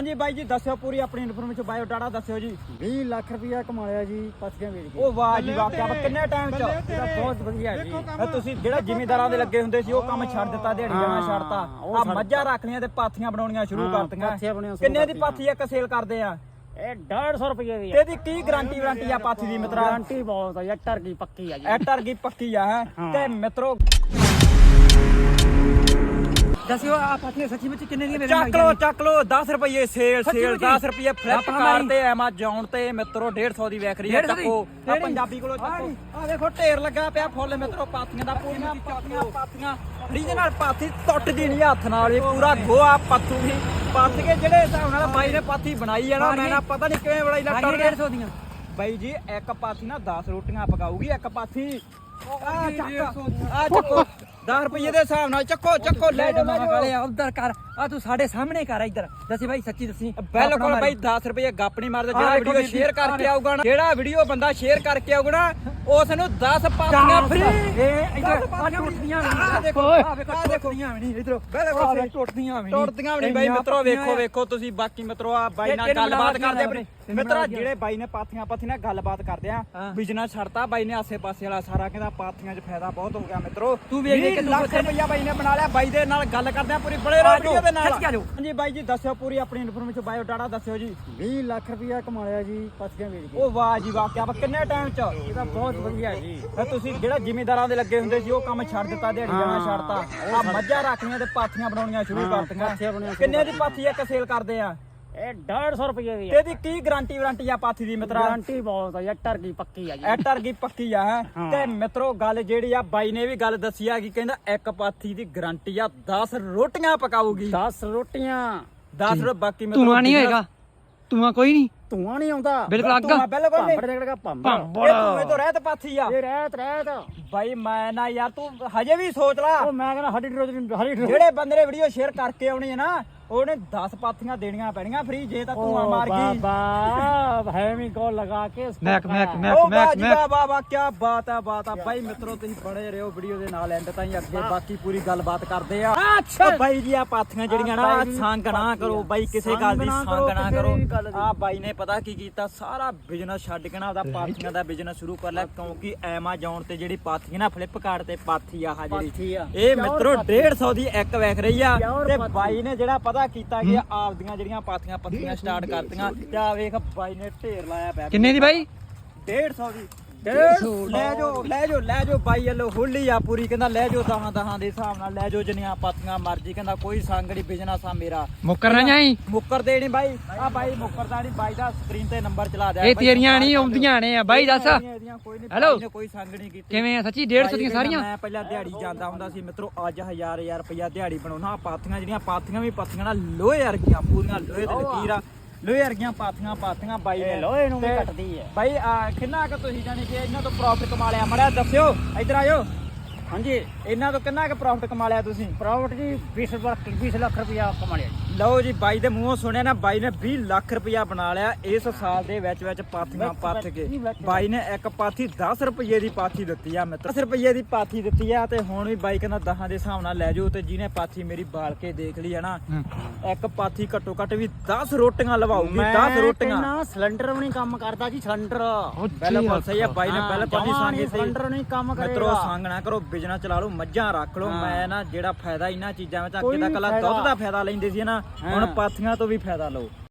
ਹਾਂਜੀ ਬਾਈ ਜੀ ਦੱਸਿਓ ਪੂਰੀ ਆਪਣੀ ਇਨਫੋਰਮੇਸ਼ਨ ਬਾਇਓ ਡਾਟਾ ਦੱਸਿਓ ਜੀ। 20 ਲੱਖ ਰੁਪਇਆ ਕਮਾ ਲਿਆ ਜੀ ਪੱਥੀਆਂ ਵੇਚ ਕੇ ਉਹ ਵਾਹ ਜੀ ਵਾਹ ਕਿਆ ਬਾਤ, ਕਿੰਨੇ ਟਾਈਮ ਚ? ਇਹਦਾ ਬਹੁਤ ਵਧੀਆ ਜੀ। ਇਹ ਤੁਸੀਂ ਜਿਹੜਾ ਜ਼ਿਮੀਂਦਾਰਾਂ ਦੇ ਲੱਗੇ ਹੁੰਦੇ ਸੀ ਉਹ ਕੰਮ ਛੱਡ ਦਿੱਤਾ ਦਿਹਾੜੀ ਜਾਣਾ ਹਾਂ, ਛੱਡਤਾ। ਆ ਮੱਝਾਂ ਰੱਖ ਲਈਆਂ ਤੇ ਪਾਥੀਆਂ ਬਣਾਉਣੀਆਂ ਸ਼ੁਰੂ ਹਾਂ, ਕਰਤੀਆਂ। ਪਾਥੀਆਂ ਬਣਾਉਣੀਆਂ ਸ਼ੁਰੂ ਕਿੰਨੇ ਦੀ। ਪਾਥੀ ਇੱਕ ਸੇਲ ਕਰਦੇ ਆ? ਇਹ 150 ਰੁਪਏ ਦੀ ਤੇ ਇਹਦੀ ਕੀ ਗਾਰੰਟੀ ਵਾਰੰਟੀ ਆ ਪਾਥੀ ਦੀ ਮਿੱਤਰਾ? ਗਾਰੰਟੀ ਬਹੁਤ ਆ ਯਾਰ ਟਰਕੀ ਪੱਕੀ ਆ ਜੀ। ਐਟਰ ਕੀ ਪੱਕੀ ਆ ਹੈ? ਹਾਂ। ਤੇ ਮਿੱਤਰੋ ਦੱਸਿਓ ਆ ਪਾਥੀਆਂ ਸੱਚੀ ਵਿੱਚ ਕਿੰਨੇ ਦੀਆਂ ਮੇਰੇ ਚੱਕ ਲੋ ਚੱਕ ਲੋ 10 ਰੁਪਏ ਸੇਲ ਸੱਚੀ ਸੇਲ ਮੁੱਚੀ? 10 ਰੁਪਏ ਫਲਿੱਪਕਾਰਟ। ਤੇ ਐਮਾਜ਼ਨ ਤੇ ਮਿੱਤਰੋ 150 ਦੀ ਵਿਕ ਰਹੀ ਹੈ 150 ਦੀ? ਚੱਕੋ। ਆ ਕਿਹੜੀ? ਪੰਜਾਬੀ ਕੋਲੋਂ ਚੱਕੋ। ਆ ਦੇਖੋ ਢੇਰ ਲੱਗਾ ਪਿਆ ਫੁੱਲ ਮਿੱਤਰੋ ਪਾਥੀਆਂ ਦਾ ਪੂਰੀਆਂ ਪਾਥੀਆਂ ਪਾਥੀਆਂ? ਰੀਜਨਲ ਨਾਲ ਪਾਥੀ ਟੁੱਟਦੀ ਨਹੀਂ ਹੱਥ ਨਾਲ ਇਹ ਪੂਰਾ ਗੋਆ ਪੱਥੂਗੀ ਪੱਥ ਕੇ ਜਿਹੜੇ ਹਿਸਾਬ ਨਾਲ ਬਾਈ ਨੇ ਪਾਥੀ ਬਣਾਈ ਹੈ ਨਾ ਮੈਂ ਨਾ ਪਤਾ ਨਹੀਂ ਕਿਵੇਂ ਬਣਾਈ ਲੱਗ ਸਾਰੀਆਂ 150 ਦੀਆਂ। ਬਾਈ ਜੀ ਇੱਕ ਪਾਥੀ ਨਾ 10 ਰੋਟੀਆਂ ਪਕਾਊਗੀ ਇੱਕ ਪਾਥੀ। ਆ ਚੱਕ। ਆ ਚੱਕੋ। 10 ਰੁਪਏ ਦੇ ਹਿਸਾਬ ਨਾਲ ਚੱਕੋ ਚੱਕੋ ਲੈ ਜਮਾ ਜਾਓ ਵਾਲੇ ਉਧਰ ਕਰ। ਆ ਤੂੰ ਸਾਡੇ ਸਾਹਮਣੇ ਕਰ ਇੱਧਰ। ਦੱਸੀ ਭਾਈ ਸੱਚੀ ਦੱਸੀ। ਬਿਲਕੁਲ ਬਾਈ 10 ਰੁਪਏ ਗੱਪ ਨਹੀਂ ਮਾਰਦਾ ਜਿਹੜਾ ਵੀਡੀਓ ਸ਼ੇਅਰ ਕਰਕੇ। ਆਊਗਾ ਨਾ ਜਿਹੜਾ ਵੀਡੀਓ ਬੰਦਾ ਸ਼ੇਅਰ ਕਰਕੇ ਆਊਗਾ ਨਾ ਉਸ ਨੂੰ 10 ਪਾਤੀਆਂ ਫ੍ਰੀ ਇਹ ਇੱਧਰ ਆ ਟੁੱਟਦੀਆਂ ਵੀ ਆਹ ਦੇਖੋ ਆ ਵੇਖੋ ਆਹ ਦੇਖੋ ਟੁੱਟਦੀਆਂ ਵੀ ਨਹੀਂ ਇਧਰੋਂ। ਬਿਲਕੁਲ ਆ ਟੁੱਟਦੀਆਂ ਵੀ ਨਹੀਂ। ਟੁੱਟਦੀਆਂ ਵੀ ਨਹੀਂ ਬਾਈ ਮਿੱਤਰੋ ਵੇਖੋ ਵੇਖੋ ਤੁਸੀਂ ਬਾਕੀ ਮਿੱਤਰੋ ਆ ਬਾਈ ਨਾਲ ਗੱਲਬਾਤ ਕਰਦੇ ਆ ਕਿਹਨੂੰ ਮਿੱਤਰਾ ਜਿਹੜੇ ਬਾਈ ਨੇ ਪਾਥੀਆਂ ਪਾਥੀ ਨਾਲ ਗੱਲਬਾਤ ਕਰਦੇ ਆ। ਬਿਜ਼ਨਸ ਛੱਡਤਾ ਬਾਈ ਨੇ ਆਸੇ-ਪਾਸੇ ਵਾਲਾ ਸਾਰਾ ਕਹਿੰਦਾ ਪਾਥੀਆਂ 'ਚ ਫਾਇਦਾ ਬਹੁਤ ਹੋ ਗਿਆ ਮਿੱਤਰੋ। ਤੂੰ ਵੇਖ ਲੈ 20 ਕਿ ਲੱਖ ਰੁਪਇਆ ਬਾਈ ਨੇ ਬਣਾ ਲਿਆ ਬਾਈ ਦੇ ਨਾਲ ਗੱਲ ਕਰਦੇ ਆ ਪੂਰੀ ਬੜੇ ਵੀਡੀਓ ਦੇ ਨਾਲ। ਖਿੱਚ ਕੇ ਆ ਜਾਓ। ਹਾਂਜੀ ਬਾਈ ਜੀ ਦੱਸਿਓ ਪੂਰੀ ਆਪਣੀ ਇਨਫੋਰਮੇਸ਼ਨ ਬਾਇਓ ਡਾਟਾ ਦੱਸਿਓ ਜੀ। 20 ਲੱਖ ਰੁਪਇਆ ਕਮਾ ਲਿਆ ਜੀ ਪੱਥੀਆਂ ਵੇਚ ਕੇ ਉਹ ਵਾਹ ਜੀ ਵਾਹ ਕਿਆ ਬਾਤ, ਕਿੰਨੇ ਟਾਈਮ ਚ? ਇਹਦਾ ਬਹੁਤ ਵਧੀਆ ਜੀ। ਇਹ ਤੁਸੀਂ ਜਿਹੜਾ ਜ਼ਿਮੀਂਦਾਰਾਂ ਦੇ ਲੱਗੇ ਹੁੰਦੇ ਸੀ ਉਹ ਕੰਮ ਛੱਡ ਦਿੱਤਾ ਦਿਹਾੜੀ ਜਾਣਾ ਛੱਡਤਾ। ਆ ਮੱਝਾਂ ਰੱਖ ਲਈਆਂ ਤੇ ਪਾਥੀਆਂ ਬਣਾਉਣੀਆਂ ਸ਼ੁਰੂ ਕਰਤੀਆਂ। ਪਾਥੀਆਂ ਬਣਾਉਣੀਆਂ ਸ਼ੁਰੂ ਕਿੰਨੇ ਦੀ ਪਾਥੀ ਇੱਕ ਸੇਲ ਕਰਦੇ ਆ। ਇਹ 150 ਰੁਪਏ ਦੀ ਤੇ ਇਹਦੀ ਕੀ ਗਾਰੰਟੀ ਵਾਰੰਟੀ ਆ ਪਾਥੀ ਦੀ ਮਿੱਤਰਾ? ਗਾਰੰਟੀ ਬਹੁਤ ਆ ਯਾਰ ਟਰਕੀ ਪੱਕੀ ਆ ਜੀ। ਐਟਰ ਕੀ ਪੱਕੀ ਆ ਹੈ? ਹਾਂ। ਤੇ ਮਿੱਤਰੋ ਗੱਲ ਜਿਹੜੀ ਆ ਬਾਈ ਨੇ ਵੀ ਗੱਲ ਦੱਸੀ ਆ ਕਿ ਕਹਿੰਦਾ ਇੱਕ ਪਾਥੀ ਦੀ ਗਾਰੰਟੀ ਆ 10 ਰੋਟੀਆਂ ਪਕਾਊਗੀ। 10 ਰੋਟੀਆਂ। 10 ਰੋ ਬਾਕੀ ਮਿੱਤਰੋ ਧੂਆਂ ਨਹੀਂ ਹੋਏਗਾ? ਧੂਆਂ ਕੋਈ ਨਹੀਂ? ਧੂਆਂ ਨਹੀਂ ਆਉਂਦਾ। ਬਿਲਕੁਲ ਅੱਗ। ਧੂੰਆਂ ਬਿਲਕੁਲ ਨਹੀਂ। ਪੰਪੜ ਜਿਹੜਾ ਪੰਪ ਭੰਬੜ। ਇਹ ਧੂਏ ਤੋਂ ਰਹਿਤ ਪਾਥੀ ਆ। ਇਹ ਰਹਿਤ ਰਹਿਤ। ਬਾਈ ਮੈਂ ਨਾ ਯਾਰ ਤੂੰ ਹਜੇ ਵੀ ਸੋਚ ਲਾ। ਉਹ ਮੈਂ ਕਹਿੰਦਾ ਹੱਡੀ ਰੋਜ਼ ਹੱਡੀ ਜਿਹੜੇ ਬੰਦੇ ਨੇ ਵੀਡੀਓ ਸ਼ੇਅਰ ਕਰਕੇ ਆਉਣੀ ਹੈ ਨਾ ਉਹਨੇ 10 ਪਾਥੀਆਂ ਦੇਣੀਆਂ ਪੈਣੀਆਂ ਫ੍ਰੀ ਜੇ ਤਾਂ ਧੂਆਂ ਮਾਰ ਗਈ ਬਾਬਾ ਹੈਵੀ ਕੋ ਲਗਾ ਕੇ ਮੈਕ, ਮੈਕ, ਮੈਕ। ਉਹ ਮੈਂ- ਵਾਹ ਜੀ ਮੈਂ- ਵਾਹ ਵਾਹ ਵਾਹ ਕੀ ਬਾਤ ਹੈ ਬਾਤ ਹੈ ਬਾਈ ਮਿੱਤਰੋ ਤੁਸੀਂ ਬੜੇ ਰਹੋ ਵੀਡੀਓ ਦੇ ਨਾਲ ਐਂਡ ਤਾਈਂ ਅੱਗੇ ਬਾਕੀ ਪੂਰੀ ਗੱਲਬਾਤ ਕਰਦੇ ਆ ਅੱਛਾ। ਬਾਈ ਜੀ ਆ ਪਾਥੀਆਂ ਜਿਹੜੀਆਂ ਨਾ ਸੰਗ ਨਾ ਪਾਥੀ ਕਰੋ। ਬਾਈ ਕਿਸੇ ਗੱਲ ਦੀ ਸੰਗ ਕਰੋ, ਨਾ ਕਰੋ। ਆ ਬਾਈ ਨੇ ਪਤਾ ਕੀ ਕੀਤਾ ਸਾਰਾ ਬਿਜ਼ਨਸ ਛੱਡ ਕੇ ਨਾ ਉਹਦਾ ਪਾਥੀਆਂ ਦਾ ਬਿਜ਼ਨਸ ਸ਼ੁਰੂ ਕਰ ਲਿਆ ਕਿਉਂਕਿ ਐਮਾਜ਼ਨ ਤੇ ਜਿਹੜੀ ਪਾਥੀਆਂ ਨਾ ਫਲਿੱਪਕਾਰਟ ਤੇ ਪਾਥੀ ਆ ਆਹ ਪਾਥੀ ਜਿਹੜੀ ਆ। ਇਹ ਮਿੱਤਰੋ ਪਾਥੀ। 150 ਦੀ ਇੱਕ ਵੇਖ ਰਹੀ ਆ ਤੇ ਪਾਥੀ। ਬਾਈ ਨੇ ਜਿਹੜਾ ਪਤਾ ਕੀਤਾ ਕਿ ਆਪਦੀਆਂ ਜਿਹੜੀਆਂ ਪਾਥੀਆਂ ਪੱਥੀਆਂ ਸਟਾਰਟ ਕਰਤੀਆਂ। ਤੇ ਆ ਵੇਖ ਬਾਈ ਨੇ ਢੇਰ ਲਾਇਆ ਪਿਆ ਕਿੰਨੇ ਦੀ ਬਾਈ? 150 ਦੀ। ਡੇਢ ਲੈ ਜਾਓ ਲੈ ਜਾਓ ਲੈ ਜਾਓ ਬਾਈ ਵੱਲੋਂ ਹੁੱਲੀ ਆ ਪੂਰੀ ਕਹਿੰਦਾ ਲੈ ਜਾਓ ਦਹਾਂ ਦਹਾਂ ਦੇ ਹਿਸਾਬ ਨਾਲ ਲੈ ਜਾਓ ਜਿੰਨੀਆਂ ਪਾਤੀਆਂ ਮਰਜ਼ੀ ਕਹਿੰਦਾ ਕੋਈ ਸੰਗ ਨਹੀਂ ਬਿਜ਼ਨਸ ਆ ਮੇਰਾ। ਮੁੱਕਰ ਨਾ ਜਾਈ? ਮੁੱਕਰ ਦੇ ਨਹੀਂ ਬਾਈ ਆ ਬਾਈ ਮੁੱਕਰਦਾ ਨਹੀਂ ਬਾਈ ਦਾ ਸਕਰੀਨ ਤੇ ਨੰਬਰ ਚਲਾ ਦਿਆ ਇਹ ਤੇਰੀਆਂ ਨਹੀਂ ਆਉਂਦੀਆਂ ਨੇ ਆ ਬਾਈ ਦੱਸ। ਇਹਦੀਆਂ ਕੋਈ ਸੰਗ ਨਹੀਂ ਕੀਤੀ। ਕਿਵੇਂ ਆ ਸੱਚੀ 150 ਦੀਆਂ ਸਾਰੀਆਂ? ਮੈਂ ਪਹਿਲਾਂ ਦਿਹਾੜੀ ਜਾਂਦਾ ਹੁੰਦਾ ਸੀ ਮਿੱਤਰੋ ਅੱਜ ਹਜ਼ਾਰ ਹਜ਼ਾਰ ਰੁਪਇਆ ਦਿਹਾੜੀ ਬਣਾਉਣਾ ਪਾਥੀਆਂ ਜਿਹੜੀਆਂ ਪਾਥੀਆਂ ਵੀ ਪਾਥੀਆਂ ਨਾਲ ਲੋਹੇ ਵਰਗੀਆਂ ਪੂਰੀਆਂ ਲੋਹੇ ਦੇ ਲਕੀਰ। ਲੋਹੇ ਵਰਗੀਆਂ ਪਾਥੀਆਂ ਪਾਥੀਆਂ ਬਾਈ ਨੇ। ਇਹ ਲੋਹੇ ਨੂੰ ਵੀ ਤੇ ਕੱਟਦੀ ਹੈ। ਬਾਈ ਆ, ਕਿੰਨਾ ਕੁ ਤੁਸੀਂ ਜਾਣੀ ਕਿ ਇਹਨਾਂ ਤੋਂ ਪ੍ਰੋਫਿਟ ਕਮਾ ਲਿਆ। ਮੜਿਆ ਦੱਸਿਓ ਇੱਧਰ ਆਇਓ। ਹਾਂਜੀ ਇਹਨਾਂ ਤੋਂ ਕਿੰਨਾ ਕੁ ਪ੍ਰੋਫਿਟ ਕਮਾ ਲਿਆ ਤੁਸੀਂ? ਪ੍ਰਾਪਰਟੀ ਜੀ 20 ਲੱਖ 20 ਲੱਖ ਰੁਪਇਆ ਕਮਾ ਲਿਆ ਜੀ। ਲਓ ਜੀ ਬਾਈ ਦੇ ਮੂੰਹੋਂ ਸੁਣਿਆ ਨਾ ਬਾਈ ਨੇ 20 ਲੱਖ ਰੁਪਇਆ ਬਣਾ ਲਿਆ ਇਸ ਸਾਲ ਦੇ ਵਿੱਚ ਵਿੱਚ ਪਾਥੀਆਂ ਪੱਥ ਕੇ। ਬਾਈ ਨੇ ਇੱਕ ਪਾਥੀ 10 ਰੁਪਏ ਦੀ ਪਾਥੀ ਦਿੱਤੀ ਆ ਮਿੱਤਰ। 10 ਰੁਪਏ ਦੀ ਪਾਥੀ ਦਿੱਤੀ ਆ ਤੇ ਹੁਣ ਵੀ ਬਾਈ ਕਹਿੰਦਾ 10 ਦੇ ਹਿਸਾਬ ਨਾਲ ਲੈ ਜਾਓ ਤੇ ਜਿਹਨੇ ਪਾਥੀ ਮੇਰੀ ਬਾਲ ਕੇ ਦੇਖ ਲਈ ਹੈ ਨਾ ਇੱਕ ਪਾਥੀ ਘੱਟੋ ਘੱਟ ਵੀ 10 ਰੋਟੀਆਂ ਲਵਾਉਗੀ 10 ਰੋਟੀਆਂ। ਕਹਿੰਦਾ ਸਿਲੰਡਰ ਵੀ ਨਹੀਂ ਕੰਮ ਕਰਦਾ ਜੀ ਸਿਲੰਡਰ। ਬਿਲਕੁਲ ਸਹੀ ਆ ਬਾਈ ਨੇ ਬਿਲਕੁਲ ਜਮਾਂ ਸੰਗੇ ਸਿਲੰਡਰ ਨਹੀਂ ਕੰਮ ਮਿੱਤਰੋ ਕਰੇਗਾ। ਸੰਗ ਨਾ ਕਰੋ ਬਿਜ਼ਨਸ ਚਲਾ ਲਓ ਮੱਝਾਂ ਰੱਖ ਲਓ। ਮੈਂ ਨਾ ਜਿਹੜਾ ਫਾਇਦਾ ਇਹਨਾਂ ਚੀਜ਼ਾਂ ਵਿੱਚ ਅੱਗੇ ਤਾਂ ਕੱਲਾ। ਦੁੱਧ ਦਾ ਫਾਇਦਾ ਲੈਂਦੇ ਸੀ ਨਾ ਹੁਣ। ਪਾਥੀਆਂ ਤੋਂ ਵੀ ਫਾਇਦਾ ਲਓ